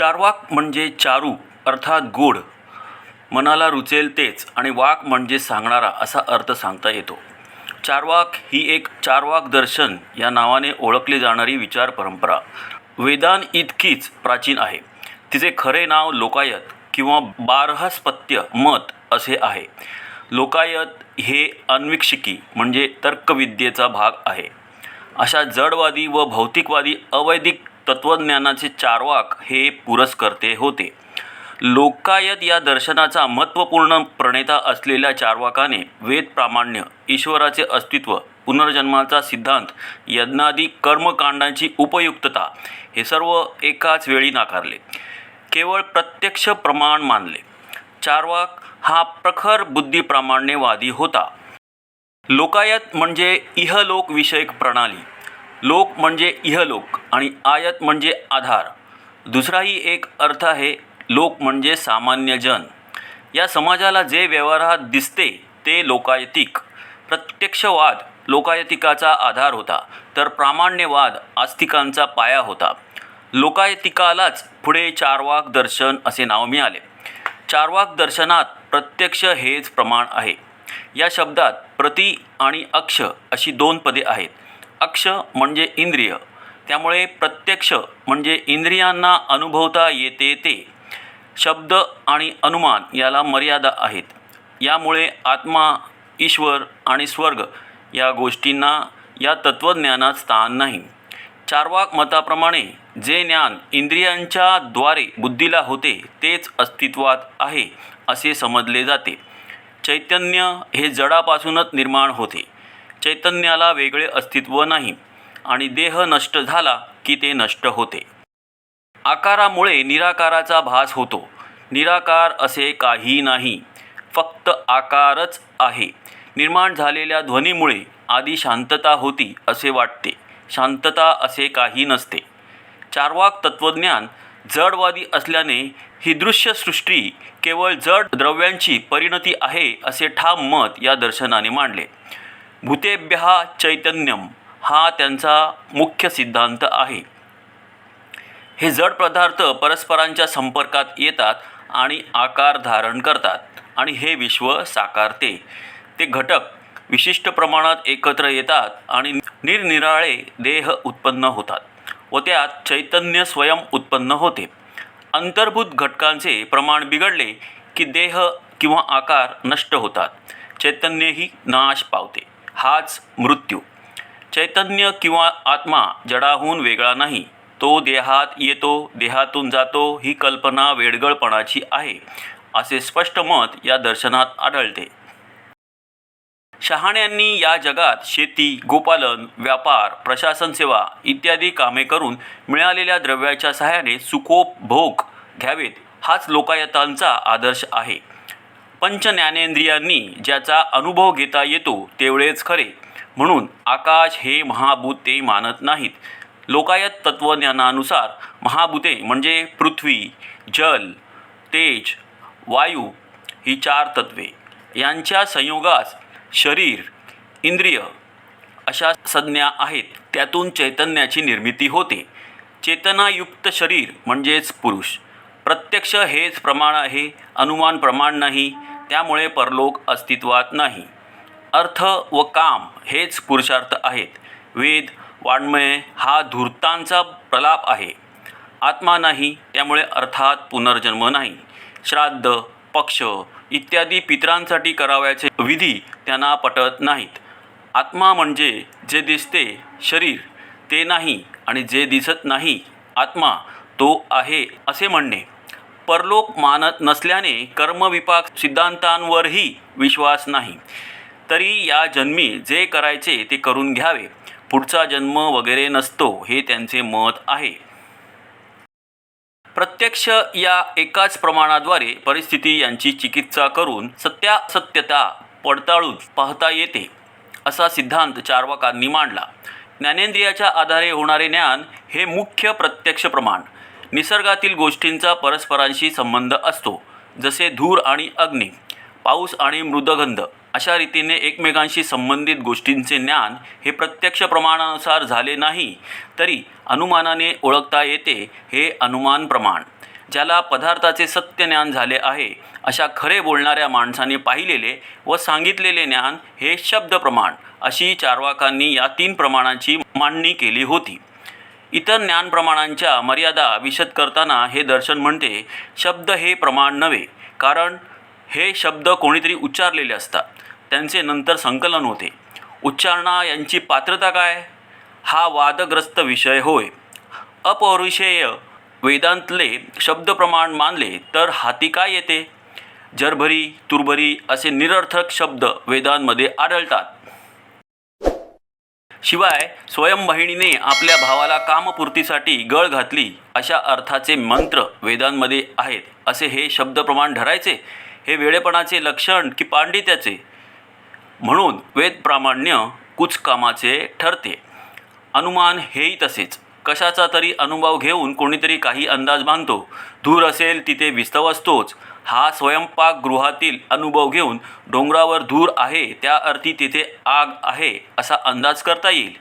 चारवाक म्हणजे चारू अर्थात गोड. मनाला रुचेल तेच आणि वाक म्हणजे सांगणारा असा अर्थ सांगता येतो. चारवाक ही एक चारवाक दर्शन या नावाने ओळखली जाणारी विचार परंपरा. वेदान इतकीच प्राचीन आहे. तिचे खरे नाव लोकायत किंवा बारहस्पत्य मत असे आहे. लोकायत हे अन्विक्षिकी म्हणजे तर्कविद्येचा भाग आहे. अशा जडवादी व भौतिकवादी अवैदिक तत्त्वज्ञानाचे चार्वाक हे पुरस्कर्ते होते. लोकायत या दर्शनाचा महत्त्वपूर्ण प्रणेता असलेल्या चार्वाकाने वेद प्रामाण्य ईश्वराचे अस्तित्व पुनर्जन्माचा सिद्धांत यज्ञादी कर्मकांडांची उपयुक्तता हे सर्व एकाच वेळी नाकारले. केवळ प्रत्यक्ष प्रमाण मानले. चार्वाक हा प्रखर बुद्धिप्रामाण्यवादी होता. लोकायत म्हणजे इहलोक विषयक प्रणाली. लोक म्हणजे इहलोक आणि आयत म्हणजे आधार. दुसराही एक अर्थ आहे लोक म्हणजे सामान्य जन. या समाजाला जे व्यवहारात दिसते ते लोकायतिक. प्रत्यक्षवाद लोकायतिकाचा आधार होता तर प्रामाण्यवाद आस्तिकांचा पाया होता. लोकायतिकालाच पुढे चारवाक दर्शन असे नाव मिळाले. चारवाक दर्शनात प्रत्यक्ष हेच प्रमाण आहे. या शब्दात प्रति आणि अक्ष अशी दोन पदे आहेत. अक्ष म्हणजे इंद्रिय. त्यामुळे प्रत्यक्ष म्हणजे इंद्रियांना अनुभवता येते ते. शब्द आणि अनुमान याला मर्यादा आहेत. यामुळे आत्मा ईश्वर आणि स्वर्ग या गोष्टींना या तत्त्वज्ञानात स्थान नाही. चार्वाक मताप्रमाणे जे ज्ञान इंद्रियांच्या द्वारे बुद्धीला होते तेच अस्तित्वात आहे असे समजले जाते. चैतन्य हे जडापासूनच निर्माण होते. चैतन्याला वेगळे अस्तित्व नाही आणि देह नष्ट झाला की ते नष्ट होते. आकारामुळे निराकाराचा भास होतो. निराकार असे काही नाही. फक्त आकारच आहे. निर्माण झालेल्या ध्वनीमुळे आधी शांतता होती असे वाटते. शांतता असे काही नसते. चार्वाक तत्त्वज्ञान जडवादी असल्याने ही दृश्य सृष्टी केवळ जड द्रव्यांची परिणती आहे असे ठाम मत या दर्शनाने मांडले. भूतेभ्य चैतन्यम हा त्यांचा मुख्य सिद्धांत आहे. हे जड पदार्थ परस्परांच्या संपर्कात येतात आणि आकार धारण करतात आणि हे विश्व साकारते. ते घटक विशिष्ट प्रमाणात एकत्र येतात आणि निरनिराळे देह उत्पन्न होतात व त्यात चैतन्य स्वयं उत्पन्न होते. अंतर्भूत घटकांचे प्रमाण बिघडले की देह किंवा आकार नष्ट होतात. चैतन्यही नाश पावते. हाच मृत्यू. चैतन्य किंवा आत्मा जडाहून वेगळा नाही तो देहात येतो देहातून जातो ही कल्पना वेडगळपणाची आहे असे स्पष्ट मत या दर्शनात आढळते. शहाण्यांनी या जगात शेती गोपालन व्यापार प्रशासन सेवा इत्यादी कामे करून मिळालेल्या द्रव्याच्या सहाय्याने सुखोपभोग घ्यावेत हाच लोकायतांचा आदर्श आहे. पंचज्ञानेंद्रियांनी ज्याचा अनुभव घेता येतो तेवढेच खरे. म्हणून आकाश हे महाभूत ते मानत नाहीत. लोकायत तत्त्वज्ञानानुसार महाभूते म्हणजे पृथ्वी जल तेज वायू ही चार तत्वे यांच्या संयोगास शरीर इंद्रिय अशा संज्ञा आहेत. त्यातून चैतन्याची निर्मिती होते. चेतनायुक्त शरीर म्हणजेच पुरुष. प्रत्यक्ष हेच प्रमाण आहे अनुमान प्रमाण नाही त्यामुळे परलोक अस्तित्वात नाही. अर्थ व काम हेच पुरुषार्थ आहेत. वेद वाङ्मय हा धूर्तांचा प्रलाप आहे. आत्मा नाही त्यामुळे अर्थात पुनर्जन्म नाही. श्राद्ध पक्ष इत्यादी पितरांसाठी करावयाचे विधी त्यांना पटत नाहीत. आत्मा म्हणजे जे दिसते शरीर ते नाही आणि जे दिसत नाही आत्मा तो आहे असे म्हणणे. परलोक मानत नसल्याने कर्मविपाक सिद्धांतांवरही विश्वास नाही. तरी या जन्मी जे करायचे ते करून घ्यावे. पुढचा जन्म वगैरे नसतो हे त्यांचे मत आहे. प्रत्यक्ष या एकाच प्रमाणाद्वारे परिस्थिती यांची चिकित्सा करून सत्यासत्यता पडताळून पाहता येते असा सिद्धांत चार्वाकांनी मांडला. ज्ञानेंद्रियाच्या आधारे होणारे ज्ञान हे मुख्य प्रत्यक्ष प्रमाण. निसर्गातील गोष्टींचा परस्परांशी संबंध असतो जसे धूर आणि अग्नी पाऊस आणि मृदगंध. अशा रीतीने एकमेकांशी संबंधित गोष्टींचे ज्ञान हे प्रत्यक्ष प्रमाणानुसार झाले नाही तरी अनुमानाने ओळखता येते हे अनुमान प्रमाण. ज्याला पदार्थाचे सत्य ज्ञान झाले आहे अशा खरे बोलणाऱ्या माणसाने पाहिलेले व सांगितलेले ज्ञान हे शब्द प्रमाण अशी चार्वाकांनी या तीन प्रमाणांची मांडणी केली होती. इतर ज्ञानप्रमाणांच्या मर्यादा विशद करताना हे दर्शन म्हणते शब्द हे प्रमाण नव्हे कारण हे शब्द कोणीतरी उच्चारलेले असतात. त्यांचे नंतर संकलन होते. उच्चारणा यांची पात्रता काय? हा वादग्रस्त विषय होय. अपौरुषेय वेदांतले शब्दप्रमाण मानले तर हाती काय येते? जरभरी तुरभरी असे निरर्थक शब्द वेदांमध्ये आढळतात. शिवाय स्वयंबहिणीने आपल्या भावाला कामपूर्तीसाठी गळ घातली अशा अर्थाचे मंत्र वेदांमध्ये आहेत. असे हे शब्दप्रमाण धरायचे. हे वेळेपणाचे लक्षण की पांडित्याचे? म्हणून वेद प्रामाण्य कुचकामाचे ठरते. अनुमान हेही तसेच. कशाचा तरी अनुभव घेऊन कोणीतरी काही अंदाज बांधतो. धूर असेल तिथे विस्तव असतोच. हा स्वयंपाकगृहातील अनुभव घेऊन डोंगरावर धूर आहे त्या अर्थी तिथे आग आहे असा अंदाज करता येईल.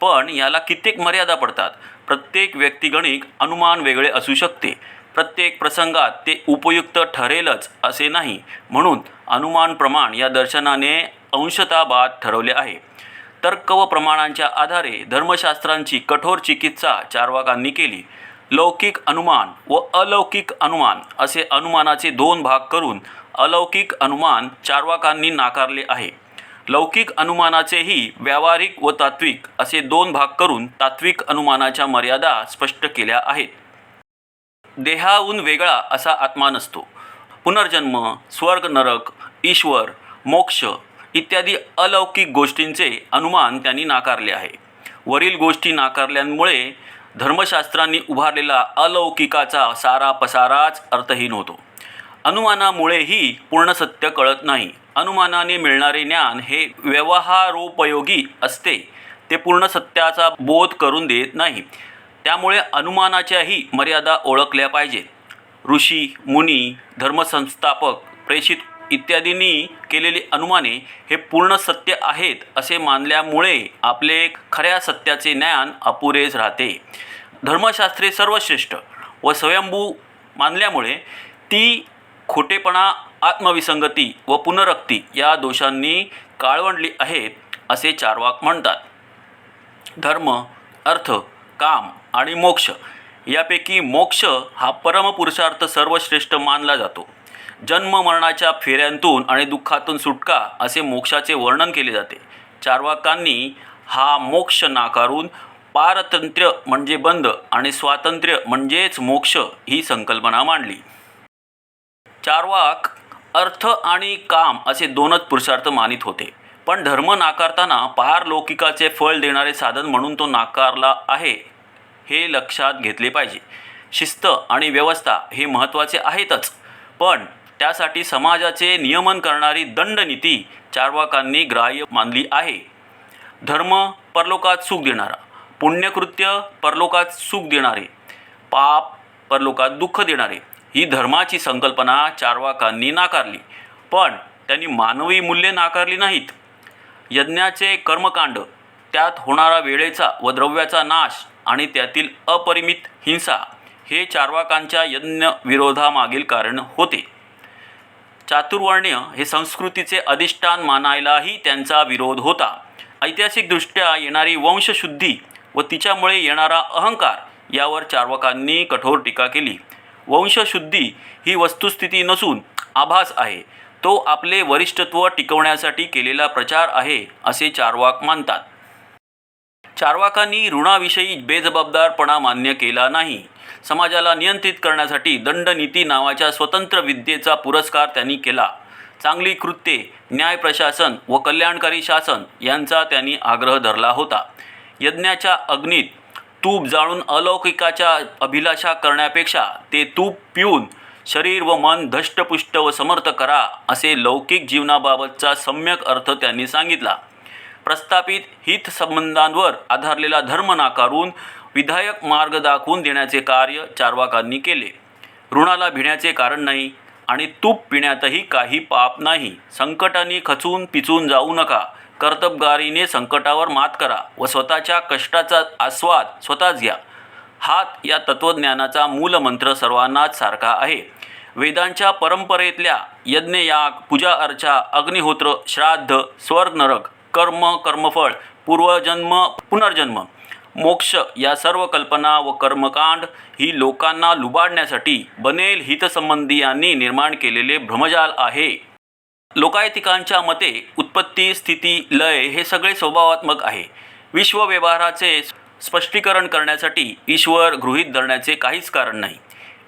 पण याला कित्येक मर्यादा पडतात. प्रत्येक व्यक्तिगणिक अनुमान वेगळे असू शकते. प्रत्येक प्रसंगात ते उपयुक्त ठरेलच असे नाही. म्हणून अनुमान प्रमाण या दर्शनाने अंशताबाद ठरवले आहे. तर्क व प्रमाणांच्या आधारे धर्मशास्त्रांची कठोर चिकित्सा चार्वाकांनी केली. लौकिक अनुमान व अलौकिक अनुमान असे अनुमानाचे दोन भाग करून अलौकिक अनुमान चार्वाकांनी नाकारले आहे. लौकिक अनुमानाचेही व्यावहारिक व तात्विक असे दोन भाग करून तात्विक अनुमानाच्या मर्यादा स्पष्ट केल्या आहेत. देहाहून वेगळा असा आत्मा नसतो. पुनर्जन्म स्वर्ग नरक ईश्वर मोक्ष इत्यादी अलौकिक गोष्टींचे अनुमान त्यांनी नाकारले आहे. वरील गोष्टी नाकारल्यामुळे धर्मशास्त्रांनी उभारलेला अलौकिकाचा सारा पसाराच अर्थहीन होतो. अनुमानामुळेही पूर्ण सत्य कळत नाही. अनुमानाने मिळणारे ज्ञान हे व्यवहारोपयोगी असते. ते पूर्ण सत्याचा बोध करून देत नाही. त्यामुळे अनुमानाच्याही मर्यादा ओळखल्या पाहिजेत. ऋषी मुनी धर्मसंस्थापक प्रेषित इत्यादींनी केलेली अनुमाने हे पूर्ण सत्य आहेत असे मानल्यामुळे आपले खऱ्या सत्याचे ज्ञान अपुरेच राहते. धर्मशास्त्रे सर्वश्रेष्ठ व स्वयंभू मानल्यामुळे ती खोटेपणा आत्मविसंगती व पुनरक्ती या दोषांनी काळवंडली आहेत असे चारवाक म्हणतात. धर्म अर्थ काम आणि मोक्ष यापैकी मोक्ष हा परमपुरुषार्थ सर्वश्रेष्ठ मानला जातो. जन्म मरणाच्या फेऱ्यांतून आणि दुःखातून सुटका असे मोक्षाचे वर्णन केले जाते. चारवाकांनी हा मोक्ष नाकारून पारतंत्र्य म्हणजे बंद आणि स्वातंत्र्य म्हणजेच मोक्ष ही संकल्पना मांडली. चारवाक अर्थ आणि काम असे दोनच पुरुषार्थ मानित होते. पण धर्म नाकारताना पारलौकिकाचे फळ देणारे साधन म्हणून तो नाकारला आहे हे लक्षात घेतले पाहिजे. शिस्त आणि व्यवस्था हे महत्त्वाचे आहेतच. पण त्यासाठी समाजाचे नियमन करणारी दंडनीती चारवाकांनी ग्राह्य मानली आहे. धर्म परलोकात सुख देणारा पुण्यकृत्य परलोकात सुख देणारे पाप परलोकात दुःख देणारे ही धर्माची संकल्पना चारवाकांनी नाकारली. पण त्यांनी मानवी मूल्ये नाकारली नाहीत. यज्ञाचे कर्मकांड त्यात होणारा वेळेचा व द्रव्याचा नाश आणि त्यातील अपरिमित हिंसा हे चारवाकांच्या यज्ञ विरोधामागील कारण होते. चातुर्वर्ण्य हे संस्कृतीचे अधिष्ठान मानायलाही त्यांचा विरोध होता. ऐतिहासिकदृष्ट्या येणारी वंशशुद्धी व तिच्यामुळे येणारा अहंकार यावर चार्वकांनी कठोर टीका केली. वंशशुद्धी ही वस्तुस्थिती नसून आभास आहे. तो आपले वरिष्ठत्व टिकवण्यासाठी केलेला प्रचार आहे असे चार्वाक मानतात. चार्वाकांनी ऋणाविषयी बेजबाबदारपणा मान्य केला नाही. समाजाला नियंत्रित करण्यासाठी दंडनीती नावाच्या स्वतंत्र विद्येचा पुरस्कार त्यांनी केला. चांगली कृत्ये न्याय प्रशासन व कल्याणकारी शासन यांचा त्यांनी आग्रह धरला होता. यज्ञाच्या अग्नीत तूप जाळून अलौकिकाच्या अभिलाषा करण्यापेक्षा ते तूप पिऊन शरीर व मन धष्टपुष्ट व समर्थ करा असे लौकिक जीवनाबाबतचा सम्यक अर्थ त्यांनी सांगितला. प्रस्थापित हितसंबंधांवर आधारलेला धर्म नाकारून विधायक मार्ग दाखवून देण्याचे कार्य चार्वाकांनी केले. ऋणाला भिण्याचे कारण नाही आणि तूप पिण्यातही काही पाप नाही. संकटांनी खचून पिचून जाऊ नका. कर्तबगारीने संकटावर मात करा व स्वतःच्या कष्टाचा आस्वाद स्वतःच घ्या. हात या तत्त्वज्ञानाचा मूलमंत्र सर्वांनाच सारखा आहे. वेदांच्या परंपरेतल्या यज्ञयाग पूजा अर्चा अग्निहोत्र श्राद्ध स्वर्ग नरक कर्म कर्मफळ पूर्वजन्म पुनर्जन्म मोक्ष या सर्व कल्पना व कर्मकांड ही लोकांना लुबाडण्यासाठी बनेल हितसंबंधियांनी निर्माण केलेले भ्रमजाल आहे. लोकायतिकांच्या मते उत्पत्ती स्थिती लय हे सगळे स्वभावात्मक आहे. विश्वव्यवहाराचे स्पष्टीकरण करण्यासाठी ईश्वर गृहीत धरण्याचे काहीच कारण नाही.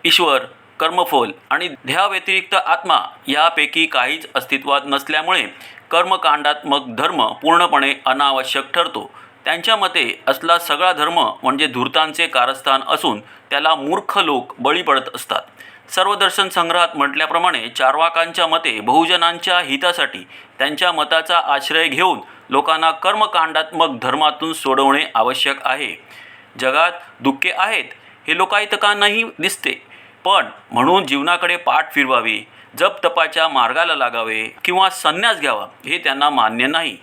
ईश्वर कर्मफल आणि ध्येयाव्यतिरिक्त आत्मा यापैकी काहीच अस्तित्वात नसल्यामुळे कर्मकांडात्मक धर्म पूर्णपणे अनावश्यक ठरतो. त्यांच्या मते असला सगळा धर्म म्हणजे धूर्तांचे कारस्थान असून त्याला मूर्ख लोक बळी पडत असतात. सर्वदर्शन संग्रहात म्हटल्याप्रमाणे चारवाकांच्या मते बहुजनांच्या हितासाठी त्यांच्या मताचा आश्रय घेऊन लोकांना कर्मकांडात्मक धर्मातून सोडवणे आवश्यक आहे. जगात दुःखे आहेत हे लोकायतकांनाही दिसते. पण म्हणून जीवनाकडे पाठ फिरवावी. जप तपाच्या मार्गाला लागावे किंवा संन्यास घ्यावा हे त्यांना मान्य नाही.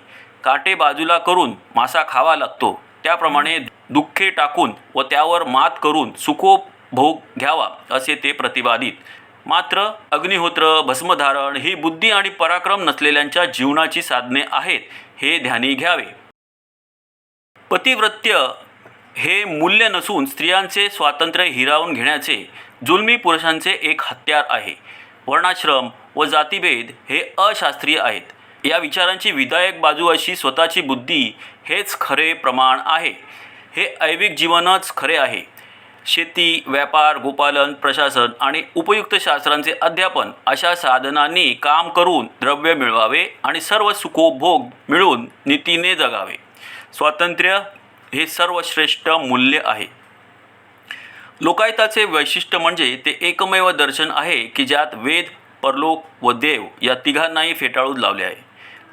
काटे बाजूला करून मासा खावा लागतो. त्याप्रमाणे दुःखे टाकून व त्यावर मात करून सुखोभोग घ्यावा असे ते प्रतिपादित. मात्र अग्निहोत्र भस्मधारण ही बुद्धी आणि पराक्रम नसलेल्यांच्या जीवनाची साधने आहेत हे ध्यानी घ्यावे. पतिव्रत्य हे मूल्य नसून स्त्रियांचे स्वातंत्र्य हिरावून घेण्याचे जुलमी पुरुषांचे एक हत्यार आहे. वर्णाश्रम व जातीभेद हे अशास्त्रीय आहेत. या विचारांची विधायक बाजू अशी स्वतःची बुद्धी हेच खरे प्रमाण आहे. हे ऐविक जीवनच खरे आहे. शेती व्यापार गोपालन प्रशासन आणि उपयुक्त शास्त्रांचे अध्यापन अशा साधनांनी काम करून द्रव्य मिळवावे आणि सर्व सुखोभोग मिळून नीतीने जगावे. स्वातंत्र्य हे सर्वश्रेष्ठ मूल्य आहे. लोकायताचे वैशिष्ट्य म्हणजे ते एकमेव दर्शन आहे की ज्यात वेद परलोक व देव या तिघांनाही फेटाळून लावले आहे.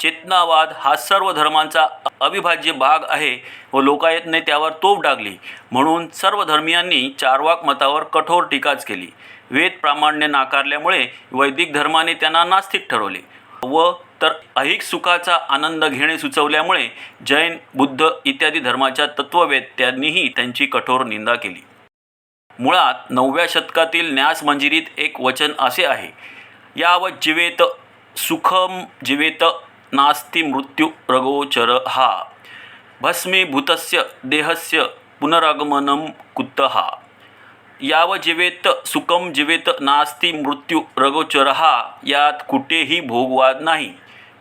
चेतनावाद हा सर्व धर्मांचा अविभाज्य भाग आहे व लोकायतने त्यावर तोफ डागली. म्हणून सर्व धर्मियांनी चारवाक मतावर कठोर टीकाच केली. वेद प्रामाण्य नाकारल्यामुळे वैदिक धर्माने त्यांना नास्तिक ठरवले व तर ऐहिक सुखाचा आनंद घेणे सुचवल्यामुळे जैन बुद्ध इत्यादी धर्माच्या तत्ववेत्यांनीही त्यांची कठोर निंदा केली. मुळात नवव्या शतकातील न्यासमंजिरीत एक वचन असे आहे. यावत जीवेत सुखम जीवेत नास्ति मृत्यू रगोचर हा. भस्मीभूतस्य देहस्य पुनरागमनं कुतः? याव जीवेत सुखम जीवेत नास्ति मृत्यू रगोचर हा यात कुठेही भोगवाद नाही.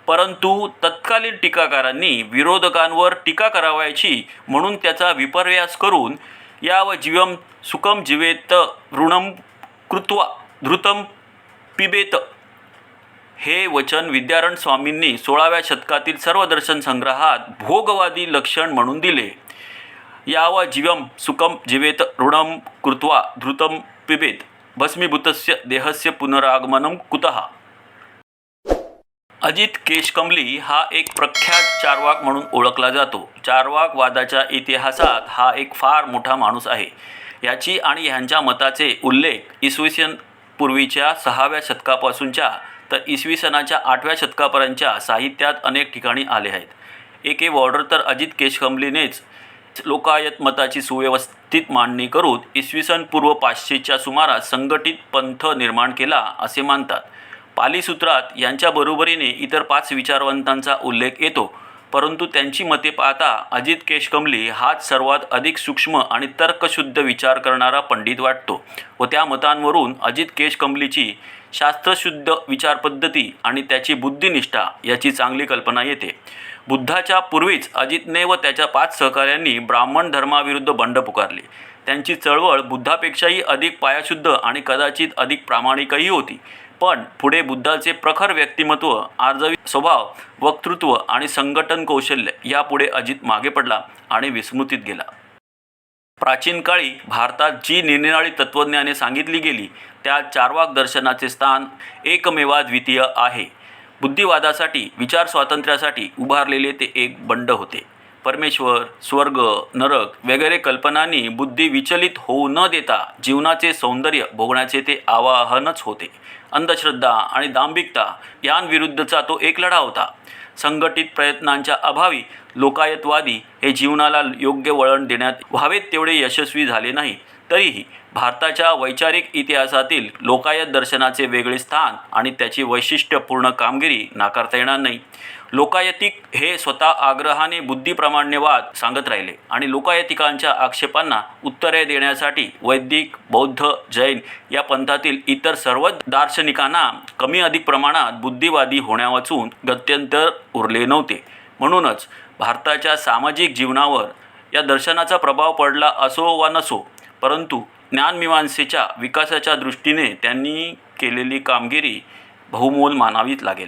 परंतु तत्कालीन टीकाकारांनी विरोधकांवर टीका करावयाची म्हणून त्याचा विपर्यास करून याव जीवम सुखम जीवेत ऋणम कृत्वा धृतम पिबेत. हे वचन विद्यारण स्वामींनी सोळाव्या शतकातील सर्व दर्शन संग्रहात भोगवादी लक्षण म्हणून दिले. याव जीवम सुखम जीवेत ऋणम कृत्वा धृतम पिबेत. भस्मीभूतस्य देहस्य पुनरागमनम कुतः? अजित केशकंबली हा एक प्रख्यात चारवाक म्हणून ओळखला जातो. चारवाक वादाच्या इतिहासात हा एक फार मोठा माणूस आहे. याची आणि ह्यांच्या मताचे उल्लेख इसवी सन पूर्वीच्या सहाव्या शतकापासूनच्या तर इसवी सनाच्या आठव्या शतकापर्यंतच्या साहित्यात अनेक ठिकाणी आले आहेत. एके वॉर्डर तर अजित केशकंबलीनेच लोकायत मताची सुव्यवस्थित मांडणी करून इसवी सन पूर्व पाचशेच्या सुमारास संघटित पंथ निर्माण केला असे मानतात. पालीसूत्रात यांच्या बरोबरीने इतर पाच विचारवंतांचा उल्लेख येतो. परंतु त्यांची मते पाहता अजित केशकंबली हाच सर्वात अधिक सूक्ष्म आणि तर्कशुद्ध विचार करणारा पंडित वाटतो व त्या मतांवरून अजित केशकंबलीची शास्त्रशुद्ध विचारपद्धती आणि त्याची बुद्धिनिष्ठा याची चांगली कल्पना येते. बुद्धाच्या पूर्वीच अजितने व त्याच्या पाच सहकाऱ्यांनी ब्राह्मण धर्माविरुद्ध बंड पुकारले. त्यांची चळवळ बुद्धापेक्षाही अधिक पायाशुद्ध आणि कदाचित अधिक प्रामाणिकही होती. पण पुढे बुद्धाचे प्रखर व्यक्तिमत्व आर्जवी स्वभाव वक्तृत्व आणि संघटन कौशल्य यापुढे अजित मागे पडला आणि विस्मृतीत गेला. प्राचीन काळी भारतात जी निरनिराळी तत्त्वज्ञाने सांगितली गेली त्या चारवाक दर्शनाचे स्थान एकमेवा द्वितीय आहे. बुद्धिवादासाठी विचार स्वातंत्र्यासाठी उभारलेले ते एक बंड होते. परमेश्वर स्वर्ग नरक वगैरे कल्पनांनी बुद्धी विचलित होऊ न देता जीवनाचे सौंदर्य भोगण्याचे ते आवाहनच होते. अंधश्रद्धा आणि दांभिकता यांविरुद्धचा तो एक लढा होता. संघटित प्रयत्नांच्या अभावी लोकायतवादी हे जीवनाला योग्य वळण देण्यात व्हावेत तेवढे यशस्वी झाले नाही. तरीही भारताच्या वैचारिक इतिहासातील लोकायत दर्शनाचे वेगळे स्थान आणि त्याची वैशिष्ट्यपूर्ण कामगिरी नाकारता येणार नाही. लोकायतिक हे स्वतः आग्रहाने बुद्धिप्रामाण्यवाद सांगत राहिले आणि लोकायतिकांच्या आक्षेपांना उत्तरे देण्यासाठी वैदिक बौद्ध जैन या पंथातील इतर सर्वच दार्शनिकांना कमी अधिक प्रमाणात बुद्धिवादी होण्यावाचून गत्यंतर उरले नव्हते. म्हणूनच भारताच्या सामाजिक जीवनावर या दर्शनाचा प्रभाव पडला असो वा नसो परंतु ज्ञानमीमांसेच्या विकासाच्या दृष्टीने त्यांनी केलेली कामगिरी बहुमोल मानावीच लागेल.